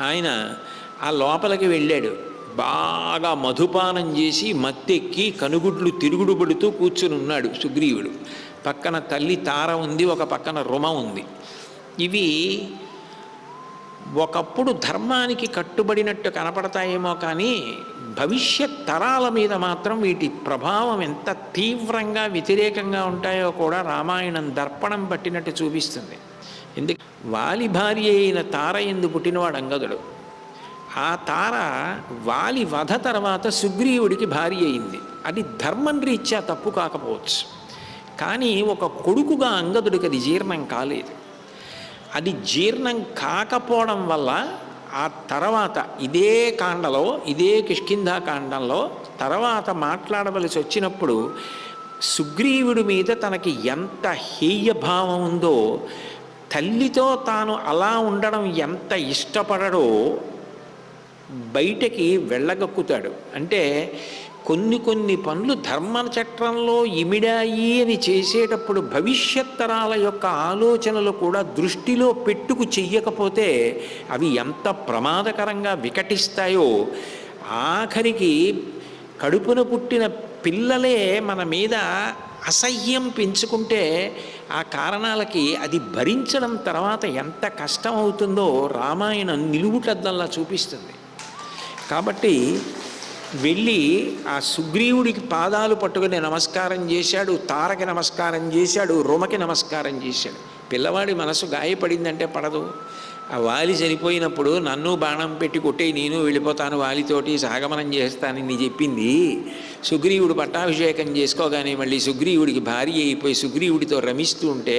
ఆయన ఆ లోపలికి వెళ్ళాడు. బాగా మధుపానం చేసి మత్తెక్కి కనుగుడ్లు తిరుగుడు పడుతూ కూర్చుని ఉన్నాడు సుగ్రీవుడు. పక్కన తల్లి తార ఉంది ఒక పక్కన రుమ ఉంది. ఇవి ఒకప్పుడు ధర్మానికి కట్టుబడినట్టు కనపడతాయేమో కానీ భవిష్యత్ తరాల మీద మాత్రం వీటి ప్రభావం ఎంత తీవ్రంగా వ్యతిరేకంగా ఉంటాయో కూడా రామాయణం దర్పణం పట్టినట్టు చూపిస్తుంది. ఎందుకు? వాలి భార్య అయిన తార ఎందు పుట్టినవాడు అంగదుడు. ఆ తార వాలి వధ తర్వాత సుగ్రీవుడికి భార్య అయింది. అది ధర్మం రీత్యా తప్పు కాకపోవచ్చు. కానీ ఒక కొడుకుగా అంగదుడికి అది జీర్ణం కాలేదు. అది జీర్ణం కాకపోవడం వల్ల ఆ తర్వాత ఇదే కాండలో ఇదే కిష్కింధా కాండంలో తర్వాత మాట్లాడవలసి వచ్చినప్పుడు సుగ్రీవుడి మీద తనకి ఎంత హేయభావం ఉందో తల్లితో తాను అలా ఉండడం ఎంత ఇష్టపడడో బయటకి వెళ్ళగక్కుతాడు. అంటే కొన్ని కొన్ని పనులు ధర్మ చక్రంలో ఇమిడాయి అని చేసేటప్పుడు భవిష్యత్ తరాల యొక్క ఆలోచనలు కూడా దృష్టిలో పెట్టుకు చెయ్యకపోతే అవి ఎంత ప్రమాదకరంగా వికటిస్తాయో ఆఖరికి కడుపున పుట్టిన పిల్లలే మన మీద అసహ్యం పెంచుకుంటే ఆ కారణాలకి అది భరించడం తర్వాత ఎంత కష్టం అవుతుందో రామాయణం నిలువుటద్దంలా చూపిస్తుంది. కాబట్టి వెళ్ళి ఆ సుగ్రీవుడికి పాదాలు పట్టుకుని నమస్కారం చేశాడు తారకి నమస్కారం చేశాడు రుమకి నమస్కారం చేశాడు. పిల్లవాడి మనసు గాయపడిందంటే పడదు. ఆ వాలి చనిపోయినప్పుడు నన్ను బాణం పెట్టి కొట్టే నేను వెళ్ళిపోతాను వాలితోటి సహగమనం చేస్తానని చెప్పింది. సుగ్రీవుడు పట్టాభిషేకం చేసుకోగానే మళ్ళీ సుగ్రీవుడికి భార్య అయిపోయి సుగ్రీవుడితో రమిస్తూ ఉంటే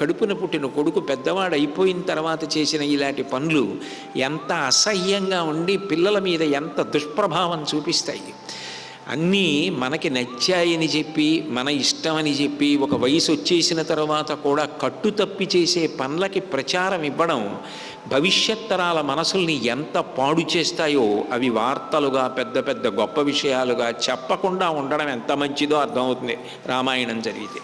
కడుపున పుట్టిన కొడుకు పెద్దవాడు అయిపోయిన తర్వాత చేసిన ఇలాంటి పనులు ఎంత అసహ్యంగా ఉండి పిల్లల మీద ఎంత దుష్ప్రభావం చూపిస్తాయి. అన్నీ మనకి నచ్చాయని చెప్పి మన ఇష్టమని చెప్పి ఒక వయసు వచ్చేసిన తర్వాత కూడా కట్టు తప్పి చేసే పనులకి ప్రచారం ఇవ్వడం భవిష్యత్ తరాల మనసుల్ని ఎంత పాడు చేస్తాయో అవి వార్తలుగా పెద్ద పెద్ద గొప్ప విషయాలుగా చెప్పకుండా ఉండడం ఎంత మంచిదో అర్థమవుతుంది రామాయణం జరిగితే